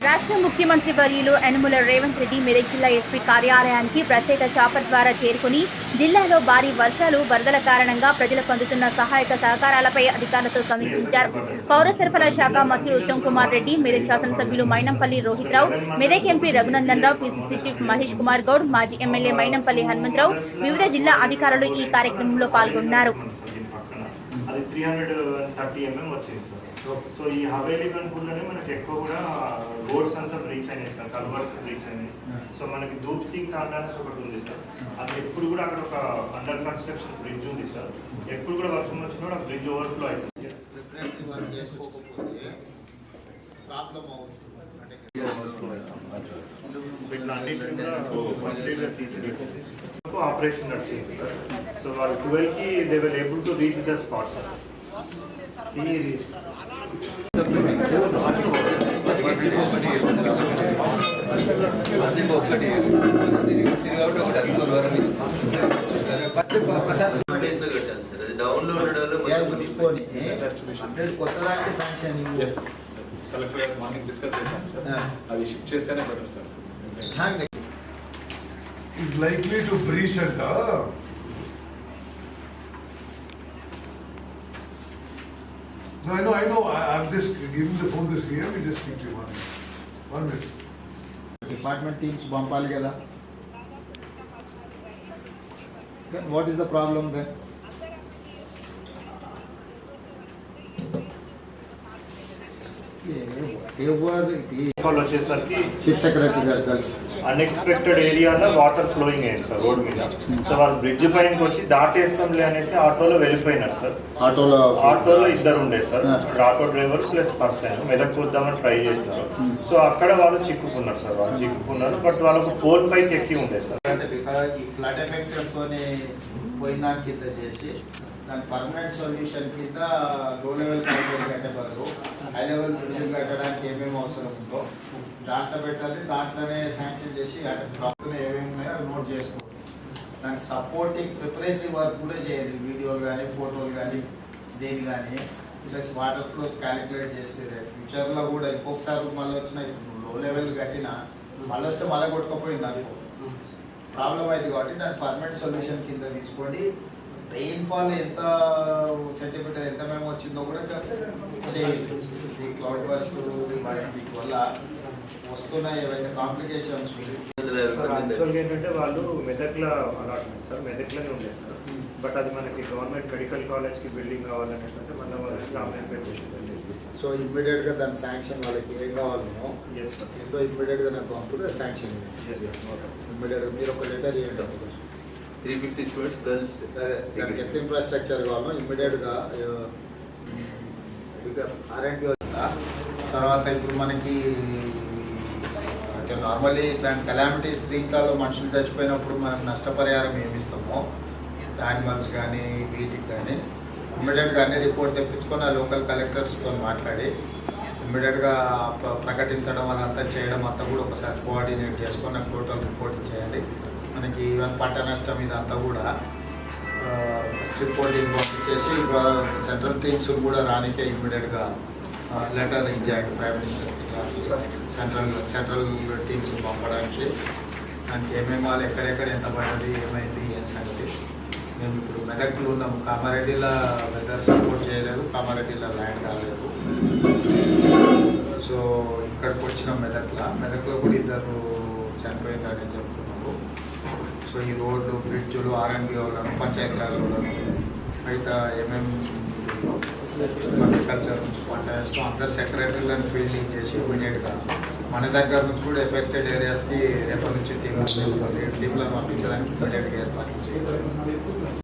రాష్ట్ర ముఖ్యమంత్రి వర్యులు యనమల రేవంత్ రెడ్డి మెదక్ జిల్లా ఎస్పీ కార్యాలయానికి ప్రత్యేక చాపర్ ద్వారా చేరుకుని జిల్లాలో భారీ వర్షాలు వరదల కారణంగా ప్రజలకు అందుతున్న సహాయక సహకారాలపై అధికారులతో సమీక్షించారు. పౌర సరఫరా శాఖ మంత్రి ఉత్తమ్ కుమార్ రెడ్డి మెదక్ శాసనసభ్యులు Mynampally Rohit Rao Medak MP Raghunandan Rao PCC chief Mahesh Kumar Goud మాజీ ఎమ్మెల్యే మైనంపల్లి హనుమంతరావు వివిధ జిల్లా అధికారులు ఈ కార్యక్రమంలో పాల్గొన్నారు. త్రీ హండ్రెడ్ థర్టీ ఎంఎం వచ్చింది సార్. సో ఈ హవేలీ కనుకుంటేనే మనకి ఎక్కువ కూడా రోడ్స్ అంతా బ్రీచ్ అయినాయి సార్ కల్వర్స్ బ్రీచ్ అయినాయి. సో మనకి ధూప్ సింగ్ తాండాన్స్ ఒకటి ఉంది సార్. అది ఎప్పుడు కూడా అక్కడ ఒక అండర్ కన్స్ట్రక్షన్ బ్రిడ్జ్ ఉంది సార్. ఎప్పుడు కూడా వర్షం వచ్చినా కూడా బ్రిడ్జ్ ఓవర్ఫ్లో అవుతుంది. వీటిలో అన్నింటినీ కూడా కంప్లీట్గా ఆపరేషన్ నడిచింది సార్. సో వాళ్ళు ట్వెల్వ్కి they were able to reach the spot sir ఈ రీచ్ ఒకసారి డౌన్లోడ్ ఏదో చూసుకొని అప్డేట్ కొత్త దానికి శాంక్షన్ కలెక్టర్ మార్నింగ్ డిస్కస్ చేశాం సార్. అది షిఫ్ట్ చేస్తేనే better sir hang is likely to breach and uh, No, I know, I know, I, I'm just giving the phone to CM, we just keep you one minute. One minute. Department teams పంపాలి కదా what is the problem then ఎవరు వాళ్ళు వచ్చేసరికి chief secretary గారు కలిసి unexpected ఏరియాలో water flowing అయ్యింది sir road మీద. సో వాళ్ళు బ్రిడ్జ్ పైనకి వచ్చి దాటేస్తాంలే అనేసి ఆటోలో వెళ్ళిపోయినారు సార్ ఆటోలో ఆటోలో ఇద్దరు ఉండే సార్. అక్కడ auto driver plus person. Medak వద్దామని ట్రై చేసినారు సో అక్కడ వాళ్ళు చిక్కుకున్నారు సార్ వాళ్ళు చిక్కుకున్నారు బట్ వాళ్ళకు పోల్ పైకి ఎక్కి ఉండే సార్ ఫ్లడ్ ఎఫెక్ట్ చేసి దాని పర్మనెంట్ సొల్యూషన్ కింద లో లెవెల్ కాంక్రీట్ కట్టే బదులు హై లెవెల్ బ్రిడ్జ్ కట్టడానికి ఏమేమి అవసరం ఉందో దాంట్లో పెట్టాలి. దాంట్లోనే శాంక్షన్ చేసి అంటే ప్రాబ్లం ఏమేమి ఉన్నాయో నోట్ చేసుకోండి. దానికి సపోర్టింగ్ ప్రిపరేటరీ వర్క్ కూడా చేయండి. వీడియోలు కానీ ఫోటోలు కానీ దేని కానీ. ప్లస్ వాటర్ ఫ్లోస్ క్యాలిక్యులేట్ చేస్తే ఫ్యూచర్లో కూడా ఇంకొకసారి మళ్ళీ వచ్చిన ఇప్పుడు లో లెవెల్ కట్టినా మళ్ళీ వస్తే మళ్ళీ కొట్టుకపోయింది అనుకో. ప్రాబ్లం అయింది కాబట్టి దాని పర్మనెంట్ సొల్యూషన్ కింద తీసుకోండి. రెయిన్ ఫాల్ ఎంత సెంటీమీటర్ ఎంత మేము వచ్చిందో కూడా ఈ క్లౌడ్ బస్ట్ వీటి వల్ల వస్తున్న ఏవైనా కాంప్లికేషన్స్ యాక్చువల్గా ఏంటంటే వాళ్ళు మెదక్లో అలాట్మెంట్ సార్ మెదక్లోనే ఉండే సార్ బట్ అది మనకి గవర్నమెంట్ మెడికల్ కాలేజ్కి బిల్డింగ్ కావాలనేసి అంటే మన వాళ్ళకి రామాయణ పెట్టేసిందండి సో ఇమ్మీడియట్గా దాని శాంక్షన్ వాళ్ళకి ఏం కావాలనో ఎంతో ఇమ్మీడియట్గా నాకు పంపుతే శాంక్షన్ ఇమ్మీడియట్గా మీరు ఒక లెటర్ చేయండి. త్రీ ఫిఫ్టీ స్టూడెంట్స్ గర్ల్స్ దానికి ఎంత ఇన్ఫ్రాస్ట్రక్చర్ కావాలో ఇమ్మీడియట్గా ఆర్ఎండ్బి తర్వాత ఇప్పుడు మనకి అంటే నార్మల్లీ ఇట్లాంటి కలామిటీస్ దీంట్లో మనుషులు చచ్చిపోయినప్పుడు మనం నష్టపరిహారం ఏమి ఇస్తామో యానిమల్స్ కానీ వీటికి కానీ ఇమ్మీడియట్గా అన్ని రిపోర్ట్ తెప్పించుకొని ఆ లోకల్ కలెక్టర్స్తో మాట్లాడి ఇమ్మీడియట్గా ప్రకటించడం అదంతా చేయడం అంతా కూడా ఒకసారి కోఆర్డినేట్ చేసుకొని నాకు టోటల్ రిపోర్టింగ్ చేయండి మనకి ఈవెన్ పంట నష్టం ఇదంతా కూడా రిపోర్టింగ్ పంపించేసి సెంట్రల్ టీమ్స్ కూడా రానికే ఇమ్మీడియట్గా లెటర్ ఇచ్చాడు ప్రైమ్ మినిస్టర్కి సెంట్రల్ సెంట్రల్ టీమ్స్ పంపడానికి. దానికి ఏమేమి వాళ్ళు ఎక్కడెక్కడ ఎంత పడింది ఏమైంది ఏం సంగతి. మేము ఇప్పుడు మెదక్లో ఉన్నాము. కామారెడ్డిలో వెదర్ సపోర్ట్ చేయలేదు కామారెడ్డిలో ల్యాండ్ కాలేదు. ఇక్కడికి వచ్చినాం మెదక్లో. మెదక్లో కూడా ఇద్దరు చనిపోయినారని చెప్తున్నారు. సో ఈ రోడ్లు బ్రిడ్జులు ఆర్ఎన్బి వాళ్ళను పంచాయతీ వాళ్ళను మిగతా ఏమేమి అగ్రికల్చర్ నుంచి పంట అందరు సెక్రటరీలను ఫీల్డింగ్ చేసి ఇమీడియట్గా మన దగ్గర నుంచి కూడా ఎఫెక్టెడ్ ఏరియాస్కి రేపటి నుంచి టీం టీంలను పంపించడానికి ఇమీడియట్గా ఏర్పాట్లు చేయాలి.